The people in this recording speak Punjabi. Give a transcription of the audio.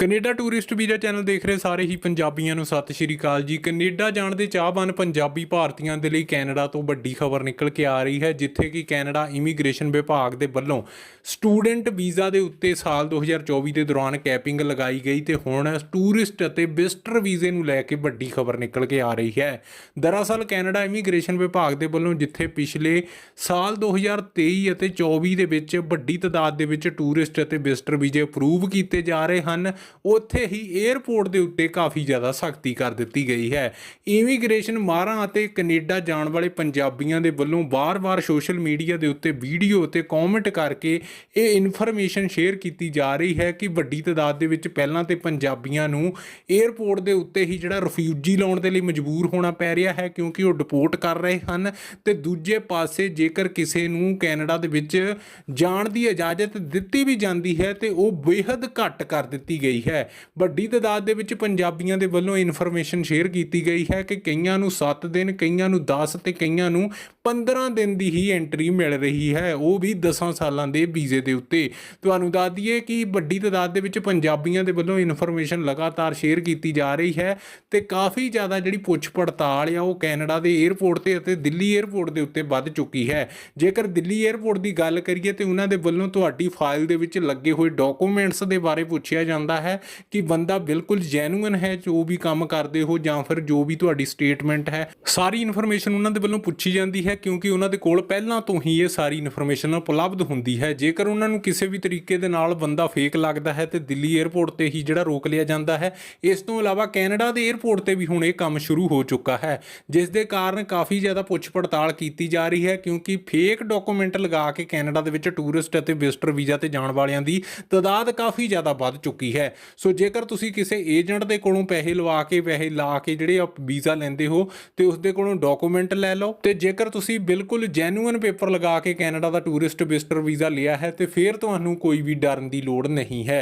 ਕੈਨੇਡਾ ਟੂਰਿਸਟ ਵੀਜ਼ਾ ਚੈਨਲ ਦੇਖ ਰਹੇ ਸਾਰੇ ਹੀ ਪੰਜਾਬੀਆਂ ਨੂੰ। ਸਤਿ ਸ਼੍ਰੀ ਅਕਾਲ ਜੀ। ਕੈਨੇਡਾ ਜਾਣ ਦੇ ਚਾਹਵਾਨ ਪੰਜਾਬੀ ਭਾਰਤੀਆਂ ਦੇ ਲਈ ਕੈਨੇਡਾ ਤੋਂ ਵੱਡੀ ਖਬਰ ਨਿਕਲ ਕੇ ਆ ਰਹੀ ਹੈ, ਜਿੱਥੇ ਕਿ ਕੈਨੇਡਾ ਇਮੀਗ੍ਰੇਸ਼ਨ ਵਿਭਾਗ ਦੇ ਵੱਲੋਂ ਸਟੂਡੈਂਟ ਵੀਜ਼ਾ ਦੇ ਉੱਤੇ ਸਾਲ 2024 ਦੇ ਦੌਰਾਨ ਕੈਪਿੰਗ ਲਗਾਈ ਗਈ ਤੇ ਹੁਣ ਟੂਰਿਸਟ ਅਤੇ ਵਿਜ਼ਟਰ ਵੀਜ਼ੇ ਨੂੰ ਲੈ ਕੇ ਵੱਡੀ ਖਬਰ ਨਿਕਲ ਕੇ ਆ ਰਹੀ ਹੈ। ਦਰਅਸਲ ਕੈਨੇਡਾ ਇਮੀਗ੍ਰੇਸ਼ਨ ਵਿਭਾਗ ਦੇ ਵੱਲੋਂ ਜਿੱਥੇ ਪਿਛਲੇ ਸਾਲ 2023 ਅਤੇ 24 ਦੇ ਵਿੱਚ ਵੱਡੀ ਤਾਦਾਦ ਦੇ ਵਿੱਚ ਟੂਰਿਸਟ ਅਤੇ ਵਿਜ਼ਟਰ ਵੀਜ਼ੇ ਅਪਰੂਵ ਕੀਤੇ ਜਾ ਰਹੇ ਹਨ ਉੱਥੇ ਹੀ 에어ਪੋਰਟ ਦੇ ਉੱਤੇ ਕਾਫੀ ਜ਼ਿਆਦਾ ਸਖਤੀ ਕਰ ਦਿੱਤੀ ਗਈ ਹੈ। ਇਮੀਗ੍ਰੇਸ਼ਨ ਮਾਰਾਂ ਅਤੇ ਕੈਨੇਡਾ ਜਾਣ ਵਾਲੇ ਪੰਜਾਬੀਆਂ ਦੇ ਵੱਲੋਂ ਬਾਰ-ਬਾਰ ਸੋਸ਼ਲ ਮੀਡੀਆ ਦੇ ਉੱਤੇ ਵੀਡੀਓ ਅਤੇ ਕਮੈਂਟ ਕਰਕੇ ਇਹ ਇਨਫੋਰਮੇਸ਼ਨ ਸ਼ੇਅਰ ਕੀਤੀ ਜਾ ਰਹੀ ਹੈ ਕਿ ਵੱਡੀ ਤਦਾਦ ਦੇ ਵਿੱਚ ਪਹਿਲਾਂ ਤੇ ਪੰਜਾਬੀਆਂ ਨੂੰ 에어ਪੋਰਟ ਦੇ ਉੱਤੇ ਹੀ ਜਿਹੜਾ ਰਿਫਿਊਜੀ ਲਾਉਣ ਦੇ ਲਈ ਮਜਬੂਰ ਹੋਣਾ ਪੈ ਰਿਹਾ ਹੈ ਕਿਉਂਕਿ ਉਹ ਡਿਪੋਰਟ ਕਰ ਰਹੇ ਹਨ ਤੇ ਦੂਜੇ ਪਾਸੇ ਜੇਕਰ ਕਿਸੇ ਨੂੰ ਕੈਨੇਡਾ ਦੇ ਵਿੱਚ ਜਾਣ ਦੀ ਇਜਾਜ਼ਤ ਦਿੱਤੀ ਵੀ ਜਾਂਦੀ ਹੈ ਤੇ ਉਹ ਬੇਹੱਦ ਘੱਟ ਕਰ ਦਿੱਤੀ ਗਈ ਗਈ ਹੈ। ਵੱਡੀ ਤਦਾਦ ਦੇ ਵਿੱਚ ਪੰਜਾਬੀਆਂ ਦੇ ਵੱਲੋਂ ਇਨਫੋਰਮੇਸ਼ਨ ਸ਼ੇਅਰ ਕੀਤੀ ਗਈ ਹੈ ਕਿ ਕਈਆਂ ਨੂੰ 7 ਦਿਨ, ਕਈਆਂ ਨੂੰ 10 ਤੇ ਕਈਆਂ ਨੂੰ 15 ਦਿਨ ਦੀ ਹੀ ਐਂਟਰੀ ਮਿਲ ਰਹੀ ਹੈ। ਉਹ ਵੀ 10 ਸਾਲਾਂ ਦੇ ਵੀਜ਼ੇ ਦੇ ਉੱਤੇ। ਤੁਹਾਨੂੰ ਦੱਸ ਦਈਏ ਕਿ ਵੱਡੀ ਤਦਾਦ ਦੇ ਵਿੱਚ ਪੰਜਾਬੀਆਂ ਦੇ ਵੱਲੋਂ ਇਨਫੋਰਮੇਸ਼ਨ ਲਗਾਤਾਰ ਸ਼ੇਅਰ ਕੀਤੀ ਜਾ ਰਹੀ ਹੈ ਤੇ ਕਾਫੀ ਜ਼ਿਆਦਾ ਜਿਹੜੀ ਪੁੱਛ ਪੜਤਾਲ ਆ ਉਹ ਕੈਨੇਡਾ ਦੇ 에ਅਰਪੋਰਟ ਤੇ ਅਤੇ ਦਿੱਲੀ 에ਅਰਪੋਰਟ ਦੇ ਉੱਤੇ ਵੱਧ ਚੁੱਕੀ ਹੈ। ਜੇਕਰ ਦਿੱਲੀ 에ਅਰਪੋਰਟ ਦੀ ਗੱਲ ਕਰੀਏ ਤੇ ਉਹਨਾਂ ਦੇ ਵੱਲੋਂ ਤੁਹਾਡੀ ਫਾਈਲ ਦੇ ਵਿੱਚ ਲੱਗੇ ਹੋਏ ਡਾਕੂਮੈਂਟਸ ਦੇ ਬਾਰੇ ਪੁੱਛਿਆ ਜਾਂਦਾ ਹੈ। ਕਿ ਬੰਦਾ ਬਿਲਕੁਲ ਜੈਨੂਇਨ ਹੈ, ਜੋ ਵੀ ਕੰਮ ਕਰਦੇ ਹੋ ਜਾਂ ਫਿਰ ਜੋ ਵੀ ਤੁਹਾਡੀ ਸਟੇਟਮੈਂਟ ਹੈ, ਸਾਰੀ ਇਨਫੋਰਮੇਸ਼ਨ ਉਹਨਾਂ ਦੇ ਵੱਲੋਂ ਪੁੱਛੀ ਜਾਂਦੀ ਹੈ, ਕਿਉਂਕਿ ਉਹਨਾਂ ਦੇ ਕੋਲ ਪਹਿਲਾਂ ਤੋਂ ਹੀ ਇਹ ਸਾਰੀ ਇਨਫੋਰਮੇਸ਼ਨ ਉਪਲਬਧ ਹੁੰਦੀ ਹੈ। ਜੇਕਰ ਉਹਨਾਂ ਨੂੰ ਕਿਸੇ ਵੀ ਤਰੀਕੇ ਦੇ ਨਾਲ ਬੰਦਾ ਫੇਕ ਲੱਗਦਾ ਹੈ ਤੇ ਦਿੱਲੀ 에ਅਰਪੋਰਟ ਤੇ ਹੀ ਜਿਹੜਾ ਰੋਕ ਲਿਆ ਜਾਂਦਾ ਹੈ, ਇਸ ਤੋਂ ਇਲਾਵਾ ਕੈਨੇਡਾ ਦੇ 에ਅਰਪੋਰਟ ਤੇ ਵੀ ਹੁਣ ਇਹ ਕੰਮ ਸ਼ੁਰੂ ਹੋ ਚੁੱਕਾ ਹੈ। ਜਿਸ ਦੇ ਕਾਰਨ ਕਾਫੀ ਜ਼ਿਆਦਾ ਪੁੱਛ ਪੜਤਾਲ ਕੀਤੀ ਜਾ ਰਹੀ ਹੈ, ਕਿਉਂਕਿ ਫੇਕ ਡਾਕੂਮੈਂਟ ਲਗਾ ਕੇ ਕੈਨੇਡਾ ਦੇ ਵਿੱਚ ਟੂਰਿਸਟ ਅਤੇ ਵਿਜ਼ਟਰ ਵੀਜ਼ਾ ਤੇ ਜਾਣ ਵਾਲਿਆਂ ਦੀ ਤਾਦਾਦ ਕਾਫੀ ਜ਼ਿਆਦਾ ਵੱਧ ਚੁੱਕੀ ਹੈ। ਸੋ ਜੇਕਰ ਤੁਸੀਂ ਕਿਸੇ ਏਜੰਟ ਦੇ ਕੋਲੋਂ ਪੈਸੇ ਲਵਾ ਕੇ, ਪੈਸੇ ਲਾ ਕੇ ਜਿਹੜੇ ਵੀਜ਼ਾ ਲੈਂਦੇ ਹੋ, ਤੇ ਉਸ ਦੇ ਕੋਲੋਂ ਡਾਕੂਮੈਂਟ ਲੈ ਲਓ, ਤੇ ਜੇਕਰ ਤੁਸੀਂ ਬਿਲਕੁਲ ਜੈਨੂਇਨ ਪੇਪਰ ਲਗਾ ਕੇ ਕੈਨੇਡਾ ਦਾ ਟੂਰਿਸਟ ਵਿਜ਼ਟਰ ਵੀਜ਼ਾ ਲਿਆ ਹੈ, ਤੇ ਫਿਰ ਤੁਹਾਨੂੰ ਕੋਈ ਵੀ ਡਰਨ ਦੀ ਲੋੜ ਨਹੀਂ ਹੈ।